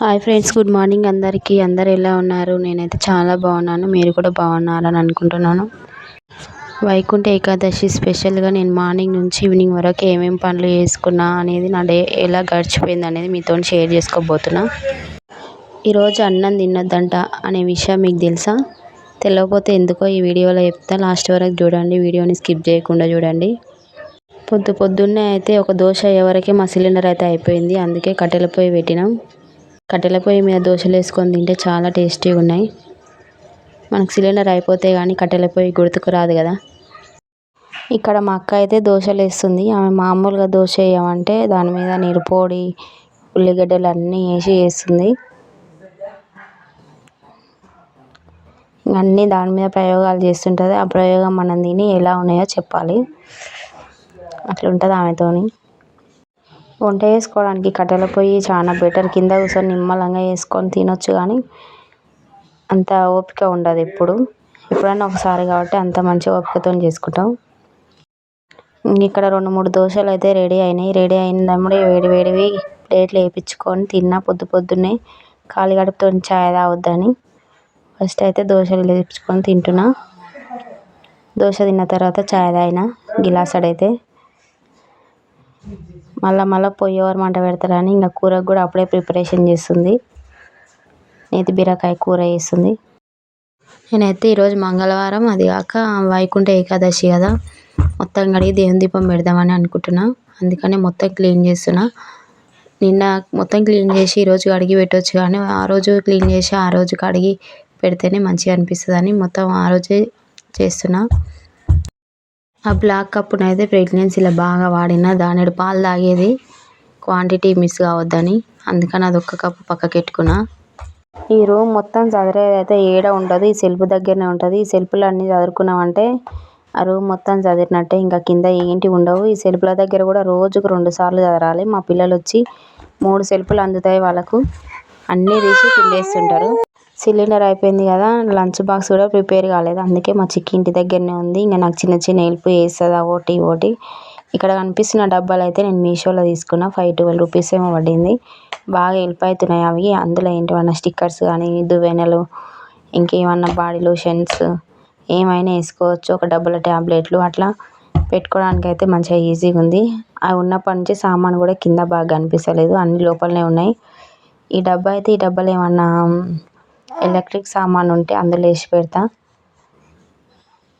Hi friends good morning అందరికీ. అందరు ఎలా ఉన్నారు? నేనైతే చాలా బాగున్నాను. మీరు కూడా బాగున్నారని అనుకుంటున్నాను. వైకుంఠ ఏకాదశి స్పెషల్గా నేను మార్నింగ్ నుంచి ఈవినింగ్ వరకు ఏమేమి పనులు చేసుకున్నా అనేది నా డే ఎలా గడిచిపోయింది అనేది మీతో షేర్ చేసుకోబోతున్నా. ఈరోజు అన్నం తిన్నదంట అనే విషయం మీకు తెలుసా? తెలియకపోతే ఎందుకో ఈ వీడియోలో చెప్తా. లాస్ట్ వరకు చూడండి. వీడియోని స్కిప్ చేయకుండా చూడండి. పొద్దు పొద్దున్నే అయితే ఒక దోశ ఎవరికి మా సిలిండర్ అయితే అయిపోయింది. అందుకే కట్టెల పొయ్యి పెట్టినాం. కట్టెల పొయ్యి మీద దోశలు వేసుకొని తింటే చాలా టేస్టీగా ఉన్నాయి. మనకు సిలిండర్ అయిపోతే కానీ కట్టెల పొయ్యి గుర్తుకు రాదు కదా. ఇక్కడ మా అక్క అయితే దోశలు వేస్తుంది. ఆమె మామూలుగా దోశ వేయమంటే దాని మీద నీరు పొడి ఉల్లిగడ్డలు అన్నీ వేసి వేస్తుంది. అన్నీ దాని మీద ప్రయోగాలు చేస్తుంటుంది. ఆ ప్రయోగం మనం తిని ఎలా ఉన్నాయో చెప్పాలి. అట్లుంటుంది ఆమెతోని. వంట చేసుకోవడానికి కట్టెల పొయ్యి చాలా బెటర్. కింద కూర్చొని నిమ్మలంగా వేసుకొని తినొచ్చు కానీ అంత ఓపిక ఉండదు ఎప్పుడు. ఎప్పుడైనా ఒకసారి కాబట్టి అంత మంచి ఓపికతో చేసుకుంటాం. ఇక్కడ రెండు మూడు దోశలు అయితే రెడీ అయినాయి. రెడీ అయినప్పుడు వేడి వేడివి ప్లేట్లు వేయించుకొని తిన్నా పొద్దు పొద్దున్నే ఖాళీ గడుపుతో చాయ్ తాగొద్దని. ఫస్ట్ అయితే దోశలు వేయించుకొని తింటున్నా. దోశ తిన్న తర్వాత చాయ్ తాగిన. గిలాసడైతే మళ్ళీ మళ్ళీ పోయేవారు మంట పెడతారని ఇంకా కూరకు కూడా అప్పుడే ప్రిపరేషన్ చేస్తుంది. నేతి బీరకాయ కూర చేస్తుంది. నేనైతే ఈరోజు మంగళవారం అది కాక వైకుంఠ ఏకాదశి కదా. మొత్తం కడిగి దేవుని దీపం పెడదామని అనుకుంటున్నా. అందుకనే మొత్తం క్లీన్ చేస్తున్నా. నిన్న మొత్తం క్లీన్ చేసి ఈరోజు కడిగి పెట్టవచ్చు కానీ ఆ రోజు క్లీన్ చేసి ఆ రోజు కడిగి పెడితేనే మంచిగా అనిపిస్తుందని మొత్తం ఆ రోజే చేస్తున్నా. ఆ బ్లాక్ కప్పునైతే ప్రెగ్నెన్సీలో బాగా వాడిన. దానిడు పాలు తాగేది. క్వాంటిటీ మిస్ కావద్దని. అందుకని అది ఒక్క కప్పు పక్కకి పెట్టుకున్నా. ఈ రూమ్ మొత్తం చదిరేది అయితే ఏడ ఉండదు ఈ సెల్ఫ్ దగ్గరనే ఉంటుంది. ఈ సెల్ఫ్లు అన్నీ చదువుకున్నామంటే ఆ రూమ్ మొత్తం చదివినట్టే ఇంకా కింద ఏంటి ఉండవు. ఈ సెల్ఫ్ల దగ్గర కూడా రోజుకు రెండు సార్లు చదరాలి. మా పిల్లలు వచ్చి మూడు సెల్ఫ్లు అందుతాయి వాళ్ళకు. అన్నీ తీసి కిందేస్తుంటారు సిలిండర్ అయిపోయింది కదా లంచ్ బాక్స్ కూడా ప్రిపేర్ కాలేదు. అందుకే మా చిక్కి ఇంటి దగ్గరనే ఉంది. ఇంకా నాకు చిన్న చిన్న హెల్ప్ చేస్తుంది ఒకటి ఒకటి ఇక్కడ కనిపిస్తున్న డబ్బాలు అయితే నేను మీషోలో తీసుకున్న. ఫైవ్ ట్వెల్వ్ రూపీస్ ఏమో పడింది. బాగా హెల్ప్ అవుతున్నాయి అవి. అందులో ఏంటివన్నా స్టిక్కర్స్ కానీ దువ్వెనలు ఇంకేమన్నా బాడీ లోషన్స్ ఏమైనా వేసుకోవచ్చు. ఒక డబ్బుల ట్యాబ్లెట్లు అట్లా పెట్టుకోవడానికి అయితే మంచిగా ఈజీగా ఉంది. అవి ఉన్నప్పటి నుంచి సామాన్ కూడా కింద బాగా కనిపిస్తలేదు. అన్ని లోపలనే ఉన్నాయి. ఈ డబ్బా అయితే ఈ డబ్బాలో ఏమన్నా ఎలక్ట్రిక్ సామాన్ ఉంటే అందులో వేసి పెడతా.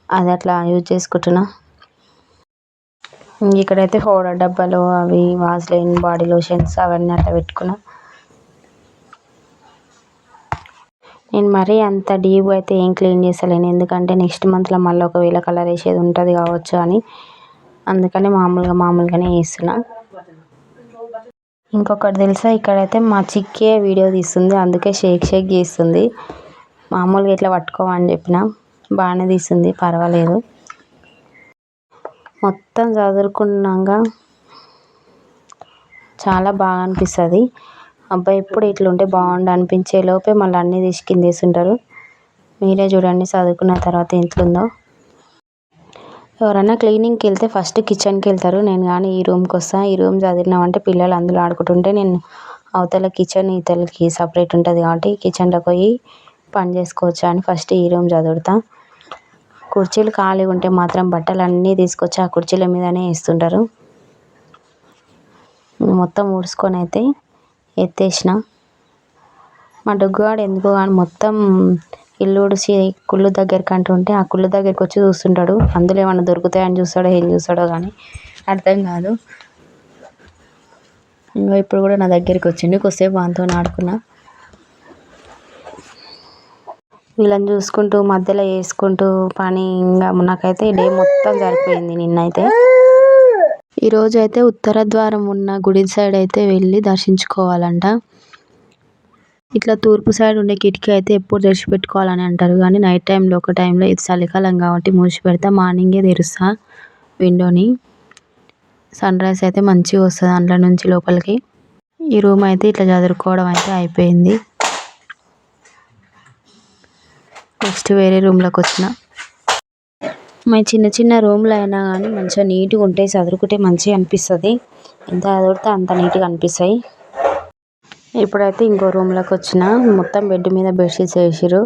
అది అట్లా యూజ్ చేసుకుంటున్నా. ఇక్కడైతే హోడా డబ్బాలు అవి వాజ్లైన్ బాడీ లోషన్స్ అవన్నీ అట్లా పెట్టుకున్నా. నేను మరీ అంత డీప్ అయితే ఏం క్లీన్ చేసలేను ఎందుకంటే నెక్స్ట్ మంత్లో మళ్ళీ ఒకవేళ కలర్ వేసేది ఉంటుంది కావచ్చు అని. అందుకని మామూలుగా మామూలుగానే వేస్తున్నా ఇంకొకటి తెలుసా? ఇక్కడైతే మా చిక్కే వీడియో తీస్తుంది. అందుకే షేక్ షేక్ చేస్తుంది. మామూలుగా ఇట్లా పట్టుకోమని చెప్పిన బాగానే తీస్తుంది. పర్వాలేదు. మొత్తం చదువుకున్నాక చాలా బాగా అనిపిస్తుంది. అబ్బాయి ఎప్పుడు ఇట్లుంటే బాగుండు అనిపించే లోపే మళ్ళీ అన్నీ తీసి కింద మీరే చూడండి చదువుకున్న తర్వాత ఎంతుందో ఎవరైనా క్లీనింగ్కి వెళ్తే ఫస్ట్ కిచెన్కి వెళ్తారు. నేను కానీ ఈ రూమ్కి వస్తాను ఈ రూమ్ చదివినామంటే పిల్లలు అందులో ఆడుకుంటుంటే నేను అవతల కిచెన్ ఇతలకి సపరేట్ ఉంటుంది కాబట్టి కిచెన్లోకి పోయి పని చేసుకోవచ్చు అని ఫస్ట్ ఈ రూమ్ చదువుతా. కుర్చీలు ఖాళీగా ఉంటే మాత్రం బట్టలు అన్నీ తీసుకొచ్చి ఆ కుర్చీల మీదనే వేస్తుంటారు. మొత్తం ఊడ్చుకొని అయితే ఎత్తేసిన. మా డొగ్గుగాడు ఎందుకో కానీ మొత్తం ఇల్లుడు ఊడిసి కుళ్ళు దగ్గరికి అంటుంటే ఆ కుళ్ళు దగ్గరికి వచ్చి చూస్తుంటాడు. అందులో ఏమన్నా దొరుకుతాయని చూస్తాడో ఏం చూస్తాడో కానీ అర్థం కాదు. ఇంకా ఇప్పుడు కూడా నా దగ్గరికి వచ్చిండు. కొద్దిసేపు వానితో ఆడుకున్నా. వీళ్ళని చూసుకుంటూ మధ్యలో వేసుకుంటూ పని ఇంకా నాకైతే డే మొత్తం సరిపోయింది నిన్నైతే. ఈరోజు అయితే ఉత్తర ద్వారం ఉన్న గుడి సైడ్ అయితే వెళ్ళి దర్శించుకోవాలంట. ఇట్లా తూర్పు సైడ్ ఉండే కిటికీ అయితే ఎప్పుడు తెరిచి పెట్టుకోవాలని అంటారు. కానీ నైట్ టైంలో ఒక టైంలో ఇది చలికాలం కాబట్టి మూసి పెడతా మార్నింగే తెరుస్తా విండోని సన్ రైజ్ అయితే మంచిగా వస్తుంది అందులో నుంచి లోపలికి. ఈ రూమ్ అయితే ఇట్లా చదువుకోవడం అయితే అయిపోయింది. నెక్స్ట్ వేరే రూమ్లోకి వచ్చిన. మా చిన్న చిన్న రూమ్లో అయినా కానీ మంచిగా నీట్గా ఉంటాయి చదువుకుంటే మంచిగా అనిపిస్తుంది. ఎంత చదివితే అంత నీట్గా అనిపిస్తాయి. ఇప్పుడైతే ఇంకో రూమ్లోకి వచ్చిన. మొత్తం బెడ్ మీద బెడ్షీట్స్ వేసిరు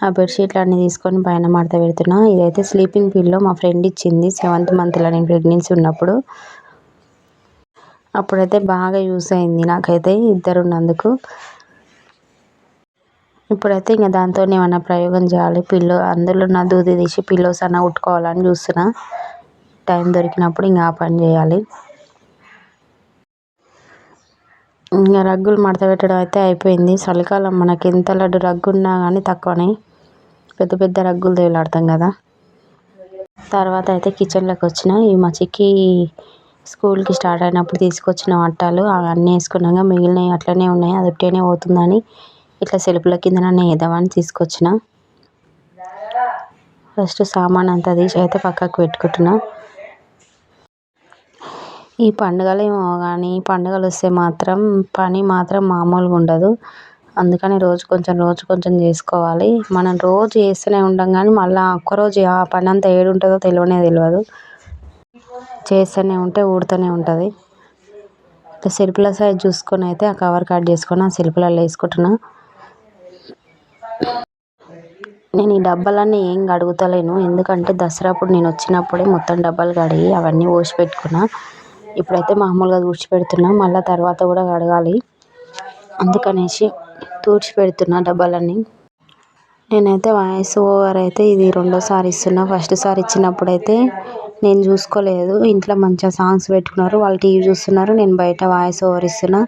ఆ బెడ్షీట్లు అన్నీ తీసుకొని పైన మడత పెడుతున్నా. ఇదైతే స్లీపింగ్ పిల్లో మా ఫ్రెండ్ ఇచ్చింది. సెవెంత్ మంత్లో నేను ప్రెగ్నెన్సీ ఉన్నప్పుడు. అప్పుడైతే బాగా యూస్ అయింది నాకైతే ఇద్దరు ఉన్నందుకు ఇప్పుడైతే ఇంకా దాంతో ఏమైనా ప్రయోగం చేయాలి. పిల్లో అందులో నా దూది తీసి పిల్లోస్ అన్న ఉట్టుకోవాలని చూస్తున్నా. టైం దొరికినప్పుడు ఇంకా ఆ పని చేయాలి. ఇంకా రగ్గులు మడత పెట్టడం అయితే అయిపోయింది. చలికాలం మనకి ఎంత లడ్డు రగ్గు ఉన్నా కానీ తక్కువనే. పెద్ద పెద్ద రగ్గులు తేలాడతాం కదా. తర్వాత అయితే కిచెన్లోకి వచ్చిన. ఈ మా చిక్కి స్కూల్కి స్టార్ట్ అయినప్పుడు తీసుకొచ్చిన అట్టాలు అవన్నీ వేసుకున్నాక మిగిలినవి అట్లనే ఉన్నాయి. అది ఒకటేనే పోతుందని ఇట్లా సెల్ఫ్ల కిందనన్నా వేద్దామని తీసుకొచ్చిన. ఫస్ట్ సామాన్ అంతా తీసి అయితే పక్కకు పెట్టుకుంటున్నా. ఈ పండుగలు ఏమో కానీ పండుగలు వస్తే మాత్రం పని మాత్రం మామూలుగా ఉండదు. అందుకని రోజు కొంచెం రోజు కొంచెం చేసుకోవాలి. మనం రోజు చేస్తూనే ఉంటాం కానీ మళ్ళీ ఒక్కరోజు ఆ పని అంతా ఏడు ఉంటుందో తెలియనే తెలియదు చేస్తూనే ఉంటే ఊడుతూనే ఉంటుంది. సెల్ఫ్ల సైజ్ చూసుకొని అయితే ఆ కవర్ కట్ చేసుకొని ఆ సెల్ఫ్లలో వేసుకుంటున్నా. నేను ఈ డబ్బాలన్నీ ఏం కడుగుతలేను. ఎందుకంటే దసరాప్పుడు నేను వచ్చినప్పుడే మొత్తం డబ్బాలు కడిగి అవన్నీ పోసి పెట్టుకున్నా ఇప్పుడైతే మామూలుగా తుడిచిపెడుతున్నా. మళ్ళీ తర్వాత కూడా కడగాలి. అందుకనేసి తుడిచిపెడుతున్నా డబ్బాలన్నీ. నేనైతే వాయిస్ ఓవర్ అయితే ఇది రెండోసారి ఇస్తున్నా. ఫస్ట్ సారి ఇచ్చినప్పుడు అయితే నేను చూసుకోలేదు. ఇంట్లో మంచిగా సాంగ్స్ పెట్టుకున్నారు. వాళ్ళు టీవీ చూస్తున్నారు. నేను బయట వాయిస్ ఓవర్ ఇస్తున్నా.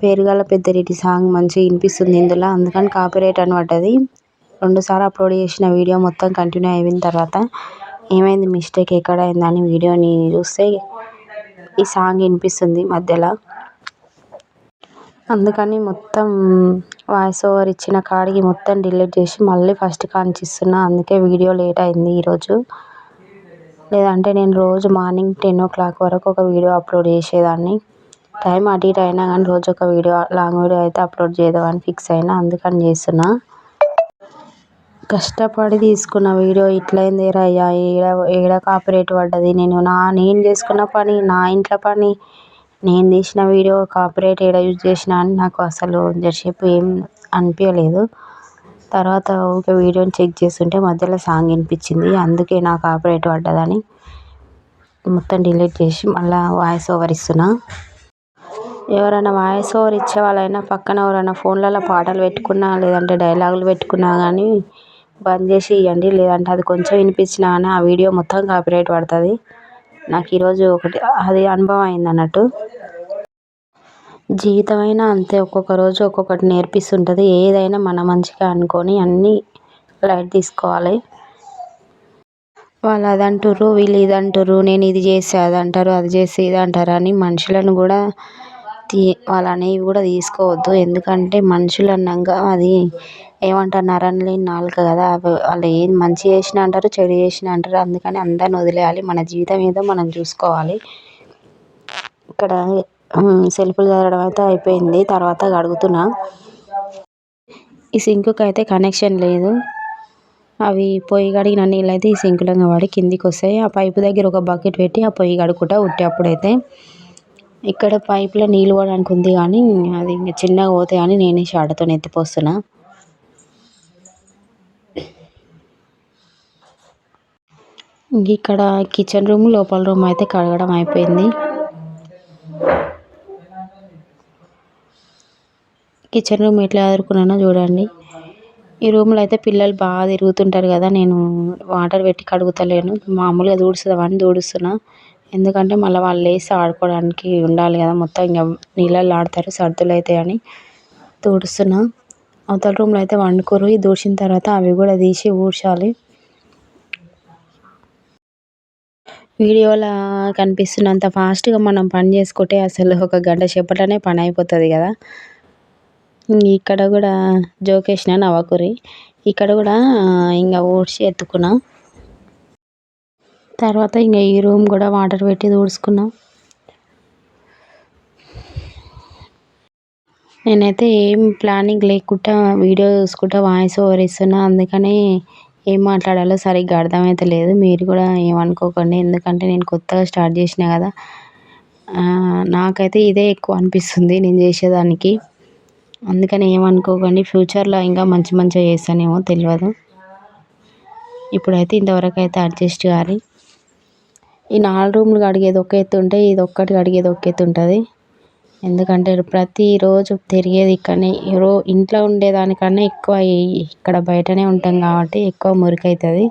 పేరుగల పెద్దరెడ్డి సాంగ్ మంచిగా వినిపిస్తుంది ఇందులో. అందుకని కాపీరైట్ అనమాట అది. రెండుసార్లు అప్లోడ్ చేసిన వీడియో మొత్తం కంటిన్యూ అయిపోయిన తర్వాత ఏమైంది మిస్టేక్ ఎక్కడ అయిందని వీడియోని చూస్తే ఈ సాంగ్ వినిపిస్తుంది మధ్యలో. అందుకని మొత్తం వాయిస్ ఓవర్ ఇచ్చిన కాడికి మొత్తం డిలీట్ చేసి మళ్ళీ ఫస్ట్ కాంచి ఇస్తున్నా అందుకే వీడియో లేట్ అయింది ఈరోజు. లేదంటే నేను రోజు మార్నింగ్ టెన్ ఓ క్లాక్ వరకు ఒక వీడియో అప్లోడ్ చేసేదాన్ని. టైం అటు ఇటు అయినా కానీ రోజు ఒక వీడియో లాంగ్ వీడియో అయితే అప్లోడ్ చేద్దామని ఫిక్స్ అయినా అందుకని చేస్తున్నా. కష్టపడి తీసుకున్న వీడియో ఇట్లయింది రయ్యా ఏడ ఏడ కాపీరైట్ పడ్డది. నేను నా నేను చేసుకున్న పని నా ఇంట్లో పని. నేను తీసిన వీడియో కాపీరైట్ ఏడ యూజ్ చేసిన అని నాకు అసలు జరసేపు ఏం అనిపించలేదు తర్వాత ఊరికే వీడియోని చెక్ చేస్తుంటే మధ్యలో సాంగ్ వినిపించింది. అందుకే నాకు కాపీరైట్ పడ్డదని మొత్తం డిలీట్ చేసి మళ్ళీ వాయిస్ ఓవర్ ఇస్తున్నా. ఎవరైనా వాయిస్ ఓవర్ ఇచ్చే వాళ్ళైనా పక్కన ఎవరైనా ఫోన్లలో పాటలు పెట్టుకున్నా లేదంటే డైలాగులు పెట్టుకున్నా కానీ బంద్ చేసి ఇవ్వండి లేదంటే అది కొంచెం వినిపించినా కానీ ఆ వీడియో మొత్తం కాపీరైట్ పడుతుంది. నాకు ఈరోజు ఒకటి అది అనుభవం అయింది అన్నట్టు. జీవితం అయినా అంతే ఒక్కొక్క రోజు ఒక్కొక్కటి నేర్పిస్తుంటుంది. ఏదైనా మన మంచిగా అనుకొని అన్నీ లైట్ తీసుకోవాలి. వాళ్ళు అది అంటుర్రు వీళ్ళు ఇది అంటారు నేను ఇది చేస్తే అది అంటారు అది చేస్తే ఇది అంటారు అని మనుషులను కూడా తీ వాళ్ళు అనేవి కూడా తీసుకోవద్దు. ఎందుకంటే మనుషులు అన్నాక అది ఏమంటారు నరం లేని నాలుక కదా. వాళ్ళు ఏది మంచి చేసినా అంటారు చెడు చేసిన అంటారు. అందుకని అందరిని వదిలేయాలి. మన జీవితం ఏదో మనం చూసుకోవాలి. ఇక్కడ సెల్ఫ్లు చదవడం అయితే అయిపోయింది. తర్వాత అడుగుతున్నా. ఈ సింక్కి అయితే కనెక్షన్ లేదు. అవి పొయ్యి కడిగిన నీళ్ళు అయితే ఈ సింకులంగా వాడి కిందికి వస్తాయి. ఆ పైపు దగ్గర ఒక బకెట్ పెట్టి ఆ పొయ్యి కడుకుంటా ఉట్టేప్పుడైతే ఇక్కడ పైపులో నీళ్ళు పోవడానికి ఉంది కానీ అది ఇంకా చిన్నగా పోతాయి అని నేనే షాటతో ఎత్తిపోస్తున్నా ఇక్కడ కిచెన్ రూమ్ లోపల రూమ్ అయితే కడగడం అయిపోయింది. కిచెన్ రూమ్ ఎట్లా ఎదుర్కొన్నానో చూడండి. ఈ రూమ్లో అయితే పిల్లలు బాగా తిరుగుతుంటారు కదా నేను వాటర్ పెట్టి కడుగుతలేను. మామూలుగా దూడుస్తామని దూడుస్తున్నా. ఎందుకంటే మళ్ళీ వాళ్ళు లేసి ఆడుకోవడానికి ఉండాలి కదా మొత్తం ఇంకా నీళ్ళల్లో ఆడతారు సర్దులు అవుతాయి అని తుడుస్తున్నా అవతల రూమ్లో అయితే వండుకోరు. ఇది తర్వాత అవి కూడా తీసి ఊడ్చాలి. వీడియోలో కనిపిస్తున్నంత ఫాస్ట్గా మనం పని చేసుకుంటే అసలు ఒక గంట సేపట్లోనే పని అయిపోతుంది కదా. ఇక్కడ కూడా జోకేసిన నవ్వకురి. ఇక్కడ కూడా ఇంకా ఊడ్చి ఎత్తుకున్నా. తర్వాత ఇంకా ఈ రూమ్ కూడా వాటర్ పెట్టి ఊడ్చుకున్నాం నేనైతే ఏం ప్లానింగ్ లేకుండా వీడియో చూసుకుంటా వాయిస్ ఓవర్ ఇస్తున్నా. అందుకని ఏం మాట్లాడాలో సరిగ్గా అర్థమైతే లేదు. మీరు కూడా ఏమనుకోకండి ఎందుకంటే నేను కొత్తగా స్టార్ట్ చేసిన కదా. నాకైతే ఇదే ఎక్కువ అనిపిస్తుంది నేను చేసేదానికి. అందుకని ఏమనుకోకండి ఫ్యూచర్లో ఇంకా మంచి మంచిగా చేస్తానేమో తెలియదు ఇప్పుడైతే ఇంతవరకు అయితే అడ్జస్ట్ కాలి. ఈ నాలుగు రూమ్లు కడిగేది ఒక ఎత్తు ఉంటే ఇది ఒక్కటి కడిగేది ఒక ఎత్తు ఉంటుంది. ఎందుకంటే ప్రతిరోజు తిరిగేది ఇక్కడనే రో ఇంట్లో ఉండేదానికన్నా ఎక్కువ ఇక్కడ బయటనే ఉంటాం కాబట్టి ఎక్కువ మురికి అవుతుంది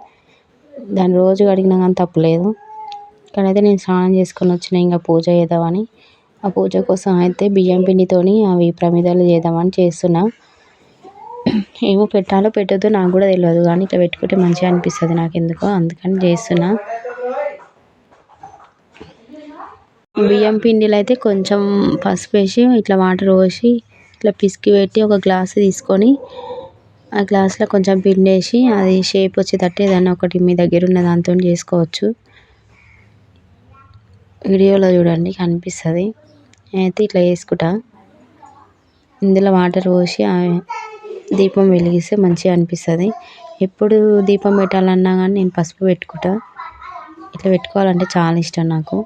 దాన్ని రోజు కడిగినా కానీ తప్పులేదు. ఇక్కడైతే నేను స్నానం చేసుకొని వచ్చిన ఇంకా పూజ చేద్దామని. ఆ పూజ కోసం అయితే బియ్యం పిండితోని అవి ప్రమిదలు చేద్దామని చేస్తున్నా. ఏమో పెట్టాలో పెట్టద్దు నాకు కూడా తెలియదు కానీ ఇట్లా పెట్టుకుంటే మంచిగా అనిపిస్తుంది నాకు ఎందుకో అందుకని చేస్తున్నా. బియ్యం పిండిలో అయితే కొంచెం పసుపు వేసి ఇట్లా వాటర్ పోసి ఇట్లా పిసికి పెట్టి ఒక గ్లాస్ తీసుకొని ఆ గ్లాస్లో కొంచెం పిండి వేసి అది షేప్ వచ్చేటట్టు ఏదైనా ఒకటి మీ దగ్గర ఉన్న దాంతో చేసుకోవచ్చు. వీడియోలో చూడండి కనిపిస్తుంది. నేనైతే ఇట్లా వేసుకుంటా ఇందులో వాటర్ పోసి దీపం వెలిగిస్తే మంచిగా అనిపిస్తుంది. ఎప్పుడు దీపం పెట్టాలన్నా కానీ నేను పసుపు పెట్టుకుంటా. ఇట్లా పెట్టుకోవాలంటే చాలా ఇష్టం నాకు.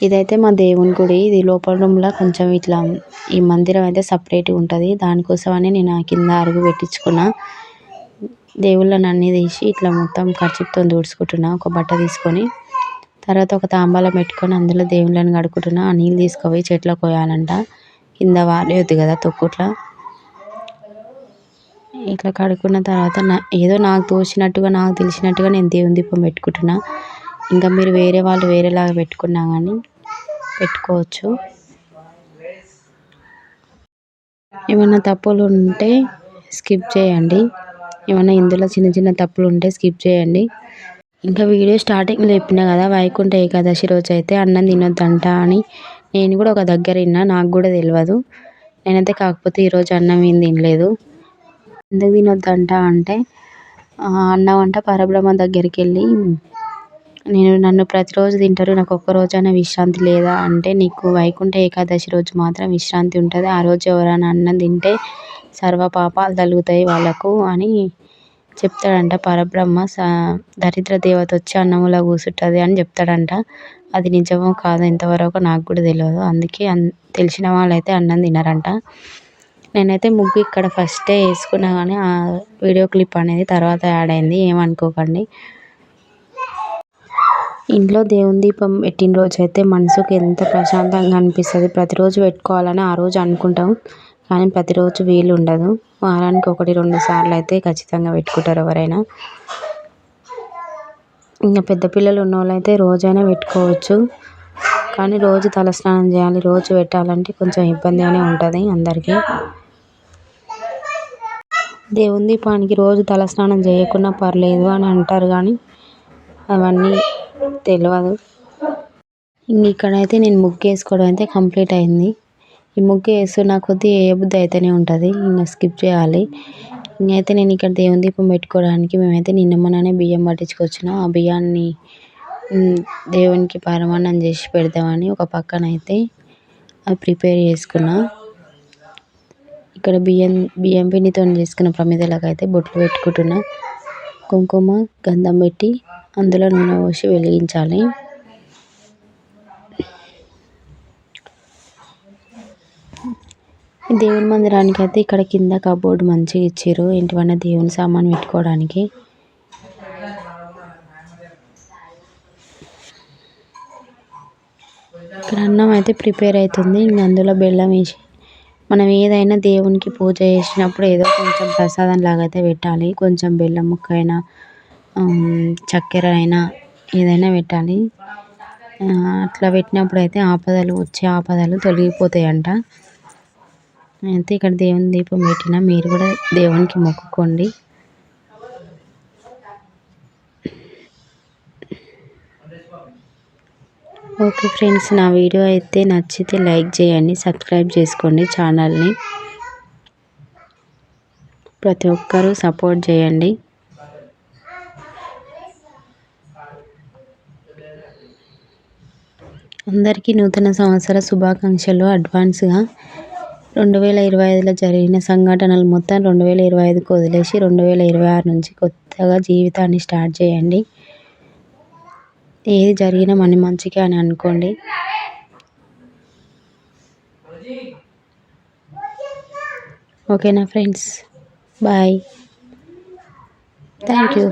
ఇదైతే మా దేవుని గుడి. ఇది లోపల రూమ్లో కొంచెం ఇట్లా ఈ మందిరం అయితే సపరేట్గా ఉంటుంది. దానికోసమని నేను ఆ కింద అరుగు పెట్టించుకున్నా. దేవుళ్ళని అన్నీ తీసి ఇట్లా మొత్తం ఖర్చుతో తుడుచుకుంటున్నా ఒక బట్ట తీసుకొని తర్వాత ఒక తాంబాలం పెట్టుకొని అందులో దేవుళ్ళని కడుక్కుంటున్నా. ఆ నీళ్ళు తీసుకుపోయి చెట్లకు పోయాలంట కింద వాలేయొద్దు కదా తొక్కుట్లా. ఇట్లా కడుక్కున్న తర్వాత నా ఏదో నాకు తోచినట్టుగా నాకు తెలిసినట్టుగా నేను దేవుని దీపం పెట్టుకుంటున్నా. ఇంకా మీరు వేరే వాళ్ళు వేరేలాగా పెట్టుకున్నా కానీ పెట్టుకోవచ్చు. ఏమైనా తప్పులు ఉంటే స్కిప్ చేయండి. ఏమైనా ఇందులో చిన్న చిన్న తప్పులు ఉంటే స్కిప్ చేయండి. ఇంకా వీడియో స్టార్టింగ్లో చెప్పిన కదా వైకుంఠ ఏకాదశి రోజు అయితే అన్నం తినొద్దంట అని నేను కూడా ఒక దగ్గర విన్నా నాకు కూడా తెలియదు నేనైతే కాకపోతే ఈరోజు అన్నం ఏం తినలేదు. ఎందుకు తినొద్దంట అంటే అన్నం అంట పరబ్రహ్మ దగ్గరికి వెళ్ళి నేను నన్ను ప్రతిరోజు తింటారు నాకు ఒక్క రోజైనా విశ్రాంతి లేదా అంటే నీకు వైకుంఠ ఏకాదశి రోజు మాత్రం విశ్రాంతి ఉంటుంది. ఆ రోజు ఎవరైనా అన్నం తింటే సర్వ పాపాలు తొలుగుతాయి వాళ్ళకు అని చెప్తాడంట. పరబ్రహ్మ స దరిద్ర దేవత వచ్చి అన్నంలో కూర్చుంటుంది అని చెప్తాడంట. అది నిజమో కాదో ఇంతవరకు నాకు కూడా తెలియదు అందుకే అన్ తెలిసిన వాళ్ళైతే అన్నం తినరంట. నేనైతే ముగ్గు ఇక్కడ ఫస్టే వేసుకున్నా కానీ ఆ వీడియో క్లిప్ అనేది తర్వాత యాడ్ అయింది. ఏమనుకోకండి. ఇంట్లో దేవుని దీపం పెట్టిన రోజు అయితే మనసుకు ఎంత ప్రశాంతంగా అనిపిస్తుంది. ప్రతిరోజు పెట్టుకోవాలని ఆ రోజు అనుకుంటాం. కానీ ప్రతిరోజు వీలు ఉండదు. వారానికి ఒకటి రెండు సార్లు అయితే ఖచ్చితంగా పెట్టుకుంటారు ఎవరైనా. ఇంకా పెద్ద పిల్లలు ఉన్న అయితే రోజైనా పెట్టుకోవచ్చు. కానీ రోజు తలస్నానం చేయాలి రోజు పెట్టాలంటే కొంచెం ఇబ్బందిగానే ఉంటుంది అందరికీ. దేవుని దీపానికి రోజు తలస్నానం చేయకున్నా పర్లేదు అని అంటారు కానీ అవన్నీ తెలియదు ఇంక ఇక్కడైతే నేను ముగ్గు వేసుకోవడం అయితే కంప్లీట్ అయింది. ఈ ముగ్గు వేస్తున్న కొద్దీ వేయబుద్ధి అయితేనే ఉంటుంది. ఇంకా స్కిప్ చేయాలి. ఇంకైతే నేను ఇక్కడ దేవుని దీపం పెట్టుకోవడానికి మేమైతే నిన్నమ్మననే బియ్యం పట్టించుకొచ్చిన. ఆ బియ్యాన్ని దేవునికి పరమాన్నం చేసి పెడదామని ఒక పక్కన అయితే అది ప్రిపేర్ చేసుకున్నా. ఇక్కడ బియ్యం బియ్యం పిండితో చేసుకున్న ప్రమిదలకు అయితే బొట్లు పెట్టుకుంటున్నా. కుంకుమ గంధం పెట్టి అందులో నూనె పోసి వెలిగించాలి. దేవుని మందిరానికి అయితే ఇక్కడ కింద కబోర్డ్ మంచిగా ఇచ్చారు. ఏంటివన్నా దేవుని సామాన్ పెట్టుకోవడానికి. ఇక్కడ అన్నం అయితే ప్రిపేర్ అవుతుంది. ఇంకా అందులో బెల్లం వేసి మనం ఏదైనా దేవునికి పూజ చేసినప్పుడు ఏదో కొంచెం ప్రసాదం లాగా అయితే పెట్టాలి. కొంచెం బెల్లం ముక్క అయినా చక్కెర అయినా ఏదైనా పెట్టాలి. అట్లా పెట్టినప్పుడు అయితే ఆపదలు వచ్చే ఆపదలు తొలగిపోతాయంట. అయితే ఇక్కడ దేవుని దీపం పెట్టిన మీరు కూడా దేవునికి మొక్కుకోండి. ఓకే ఫ్రెండ్స్ నా వీడియో అయితే నచ్చితే లైక్ చేయండి సబ్స్క్రైబ్ చేసుకోండి ఛానల్ని. ప్రతి ఒక్కరూ సపోర్ట్ చేయండి. అందరికీ నూతన సంవత్సర శుభాకాంక్షలు. అడ్వాన్స్గా రెండు వేల ఇరవై ఐదులో జరిగిన సంఘటనలు మొత్తం రెండు వేల ఇరవై ఐదుకు వదిలేసి రెండు వేల ఇరవై ఆరు నుంచి కొత్తగా జీవితాన్ని స్టార్ట్ చేయండి. ఏది జరిగినా మన మంచిగా అని అనుకోండి. ఓకేనా ఫ్రెండ్స్? బాయ్. Thank you.